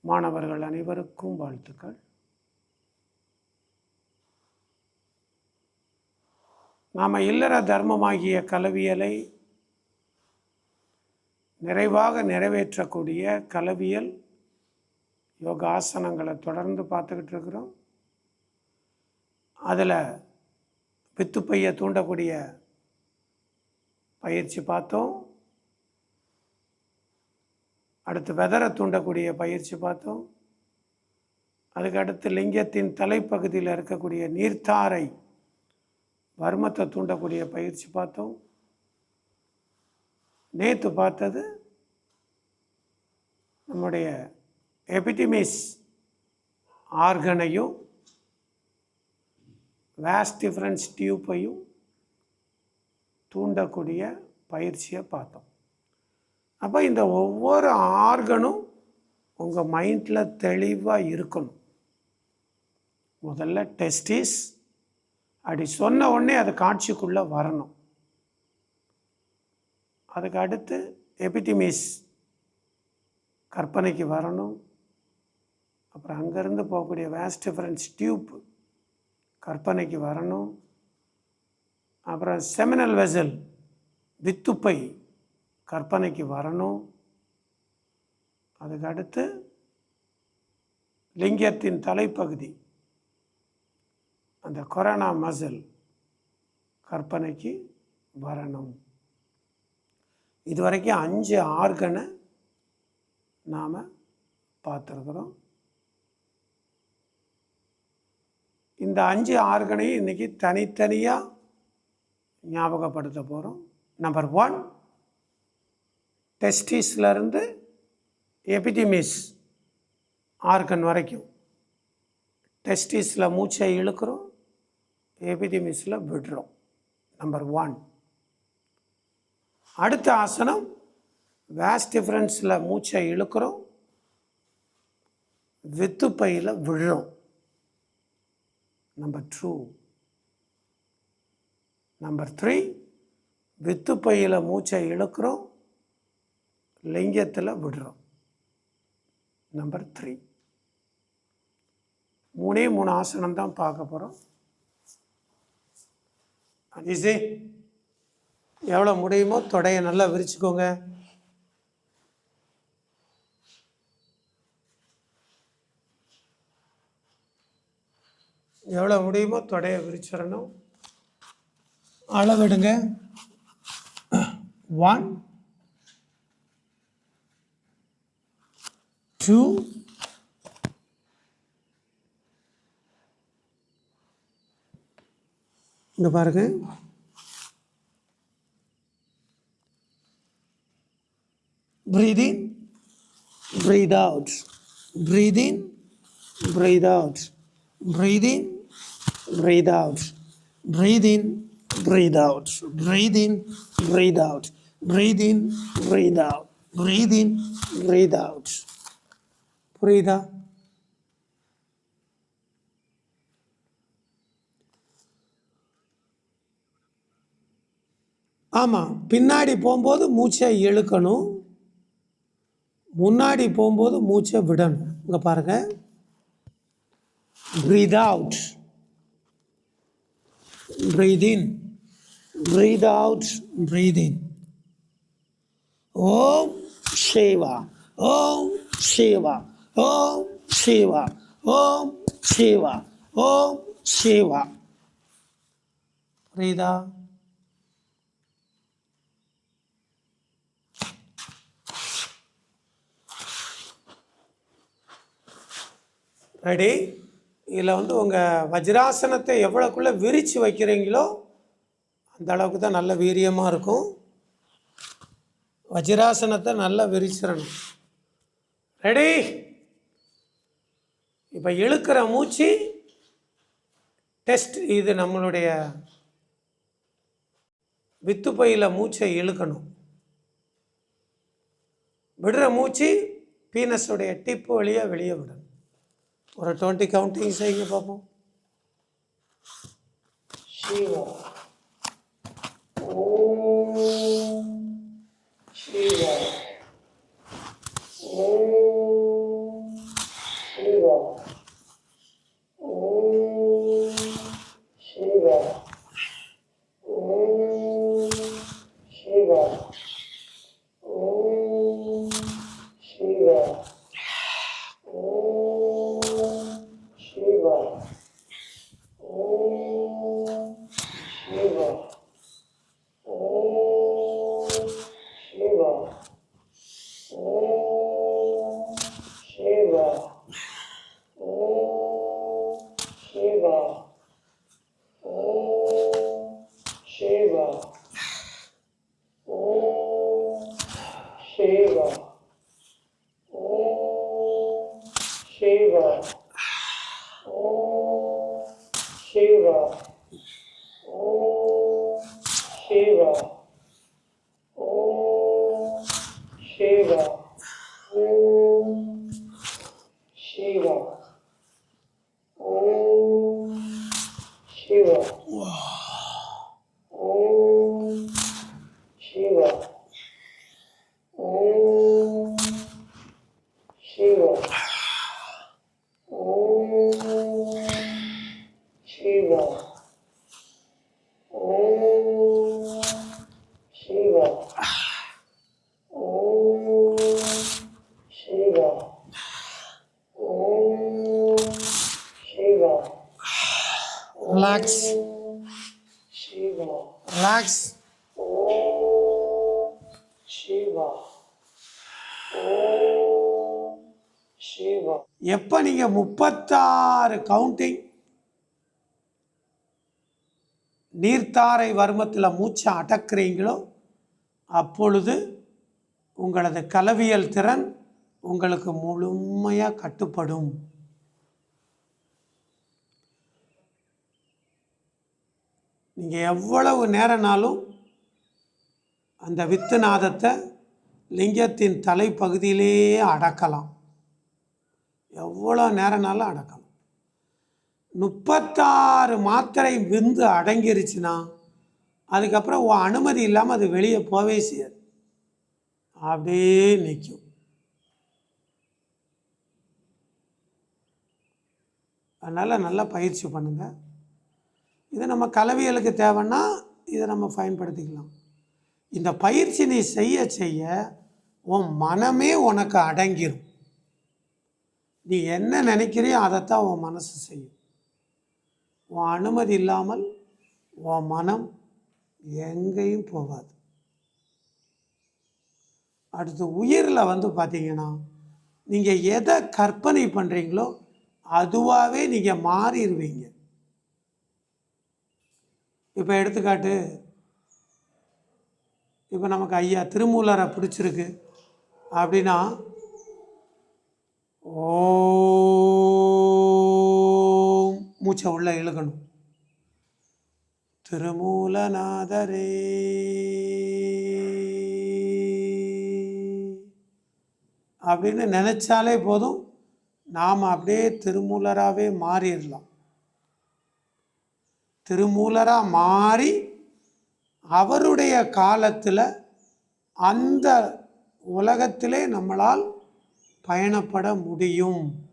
மாணவர்கள் அனைவருக்கும் வாழ்த்துக்கள். நாம் இல்லற தர்மமாகிய கலவியலை நிறைவாக நிறைவேற்றக்கூடிய கலவியல் யோகாசனங்களை தொடர்ந்து பார்த்துக்கிட்டு இருக்கிறோம். அதில் வித்துப்பையை தூண்டக்கூடிய பயிற்சி பார்த்தோம். அடுத்து வெதரை தூண்டக்கூடிய பயிற்சி பார்த்தோம். அதுக்கு அடுத்து லிங்கத்தின் தலைப்பகுதியில் இருக்கக்கூடிய நீர்த்தாரை வர்மத்தை தூண்டக்கூடிய பயிற்சி பார்த்தோம். நேற்று பார்த்தது நம்முடைய எபிடிமிஸ் ஆர்கனையும் வேஸ்ட் டிஃப்ரென்ஸ் டியூப்பையும் தூண்டக்கூடிய பயிற்சியை பார்த்தோம். அப்போ இந்த ஒவ்வொரு ஆர்கனும் உங்கள் மைண்டில் தெளிவாக இருக்கணும். முதல்ல டெஸ்டிஸ் அப்படி சொன்ன உடனே அது காட்சிக்குள்ளே வரணும். அதுக்கு அடுத்து எபிடிமிஸ் கற்பனைக்கு வரணும். அப்புறம் அங்கேருந்து போகக்கூடிய வேஸ்ட் டிஃபரன்ஸ் டியூப் கற்பனைக்கு வரணும். அப்புறம் செமினல் வெசல் வித்துப்பை. கற்பனைக்கு வரணும். அதுக்கடுத்து லிங்கத்தின் தலைப்பகுதி. அந்த கொரோனா மசில் கற்பனைக்கு வரணும். இதுவரைக்கும் அஞ்சு ஆர்கனை நாம் பார்த்துருக்குறோம். இந்த அஞ்சு ஆர்கனையும் இன்றைக்கி தனித்தனியாக ஞாபகப்படுத்த போகிறோம் நம்பர் ஒன் டெஸ்டிஸ்லேருந்து எபிடிமிஸ் ஆர்கன் வரைக்கும். டெஸ்டிஸில் மூச்சை இழுக்கிறோம் எபிடிமிஸில் விடுறோம். Number one. அடுத்த ஆசனம் வேஸ் டிஃப்ரென்ஸில் மூச்சை இழுக்கிறோம் வித்துப்பையில் விழுறோம். Number two. நம்பர் த்ரீ வித்துப்பையில் மூச்சை இழுக்கிறோம் லிங்கத்தில் விடுறோம். நம்பர் த்ரீ மூணே மூணு ஆசனம் தான் பார்க்க போகிறோம் அனிசே எவ்வளோ முடியுமோ தொடையை நல்லா விரிச்சுக்கோங்க. எவ்வளோ முடியுமோ தொடையை விரிச்சிடணும். அளவிடுங்க. ஒன் டூ இங்கே பாருங்க breathe in breathe out breathe in breathe out breathe in breathe out breathe in breathe out breathe in breathe out breathe in breathe out breathe in breathe out புரியுதா? ஆமாம் பின்னாடி போகும்போது மூச்சை இழுக்கணும். முன்னாடி போகும்போது மூச்சை விடணும். இங்கே பாருங்க. Breathe out breathe breathe out out. Om Seva Om சேவா ஓம் சிவா ஓம் சிவா ஓம் சிவா. புரியுதா? ரெடி இதில் வந்து உங்கள் வஜ்ராசனத்தை எவ்வளோக்குள்ளே விரித்து வைக்கிறீங்களோ அந்த அளவுக்கு தான் நல்ல வீரியமாக இருக்கும். வஜ்ராசனத்தை நல்லா விரிச்சிடணும். ரெடி இப்போ இழுக்கிற மூச்சு டெஸ்ட் இது நம்மளுடைய வித்துப்பையில் மூச்சை இழுக்கணும். விடுற மூச்சு பீனஸுடைய டிப்பு வழியாக வெளியே விடணும். ஒரு டுவெண்ட்டி கவுண்டிங் செய்யுங்க பார்ப்போம். சிவா ஓம் சிவா ஓம் 对吧？சிவாய் ஓம் சிவாய் ஓம் சிவாய் ஓம் சிவாய் ரிலாக்ஸ் சிவாய் ரிலாக்ஸ் ஓம் சிவாய் ஓம் சிவாய் எப்போ நீங்கள் முப்பத்தாறு கவுண்டிங் நீர்த்தாரை வர்மத்தில் மூச்சை அடக்குறீங்களோ அப்பொழுது உங்களது கலவியல் திறன் உங்களுக்கு முழுமையாக கட்டுப்படும். நீங்கள் எவ்வளவு நேரனாலும் அந்த வித்துநாதத்தை லிங்கத்தின் தலைப்பகுதியிலேயே அடக்கலாம். எவ்வளோ நேரனாலும் அடக்கலாம். முப்பத்தாறு மாத்திரை விந்து அடங்கிருச்சுன்னா அதுக்கப்புறம் உன் அனுமதி இல்லாமல் அது வெளியே போவே செய்யாது. அப்படியே நிற்கும் அதனால் நல்லா பயிற்சி பண்ணுங்கள் இது நம்ம கலவியலுக்கு தேவைன்னா இதை நம்ம பயன்படுத்திக்கலாம். இந்த பயிற்சி நீ செய்ய செய்ய உன் மனமே உனக்கு அடங்கிடும் நீ என்ன நினைக்கிறியோ அதைத்தான் உன் மனசு செய்யும். உன் அனுமதி இல்லாமல் உன் மனம் எங்கேயும் போகாது. அடுத்து உயிரில் வந்து பார்த்தீங்கன்னா நீங்கள் எதை கற்பனை பண்ணுறீங்களோ அதுவாகவே நீங்கள் மாறிடுவீங்க. இப்போ எடுத்துக்காட்டு இப்போ நமக்கு ஐயா திருமூலரை பிடிச்சிருக்கு அப்படின்னா ஓ மூச்சை உள்ள இழுக்கணும். திருமூலநாதரே. அப்படின்னு நினச்சாலே போதும் நாம் அப்படியே திருமூலராகவே மாறிடலாம். திருமூலராக மாறி அவருடைய காலத்தில் அந்த உலகத்திலே நம்மளால் பயணப்பட முடியும்.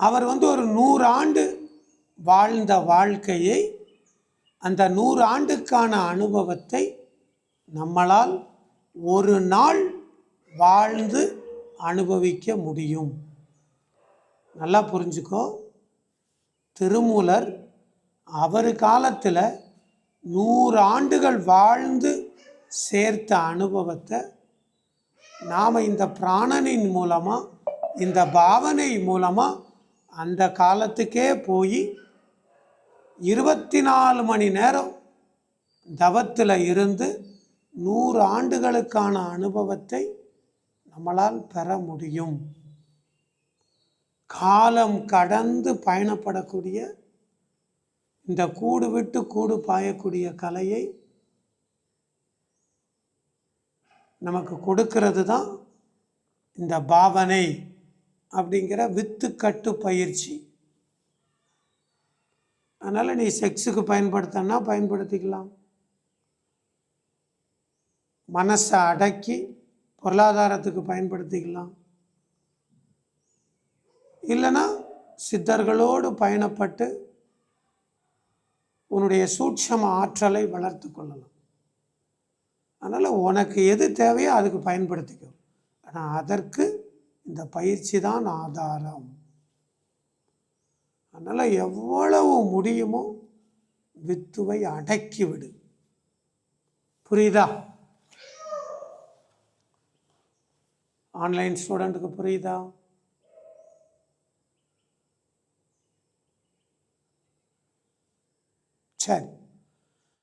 அவர் வந்து ஒரு நூறு ஆண்டு வாழ்ந்த வாழ்க்கையை அந்த நூறு ஆண்டுக்கான அனுபவத்தை நம்மளால் ஒரு நாள் வாழ்ந்து அனுபவிக்க முடியும். நல்லா புரிஞ்சுக்கோ. திருமூலர் அவர் காலத்தில் நூறு ஆண்டுகள் வாழ்ந்து சேர்த்த அனுபவத்தை நாம் இந்த பிராணனின் மூலமாக இந்த பாவனை மூலமாக அந்த காலத்துக்கே போய் இருபத்தி நாலு மணி நேரம் தவத்தில் இருந்து நூறு ஆண்டுகளுக்கான அனுபவத்தை நம்மளால் பெற முடியும். காலம் கடந்து பயணப்படக்கூடிய இந்த கூடு விட்டு கூடு பாயக்கூடிய கலையை நமக்கு கொடுக்கிறது தான் இந்த பாவனை. அப்படிங்கிற வித்துக்கட்டு பயிற்சி. அதனால் நீ செக்ஸுக்கு பயன்படுத்தனா பயன்படுத்திக்கலாம். மனசை அடக்கி பொருளாதாரத்துக்கு பயன்படுத்திக்கலாம். இல்லைன்னா சித்தர்களோடு பயணப்பட்டு உன்னுடைய சூட்சம ஆற்றலை வளர்த்து கொள்ளலாம். அதனால் உனக்கு எது தேவையோ அதுக்கு பயன்படுத்திக்கும் ஆனால் அதற்கு இந்த பயிற்சி தான் ஆதாரம். அதனால் எவ்வளவு முடியுமோ வித்துவை அடக்கிவிடு. புரியுதா? ஆன்லைன் ஸ்டூடெண்ட்டுக்கு புரியுதா? சரி.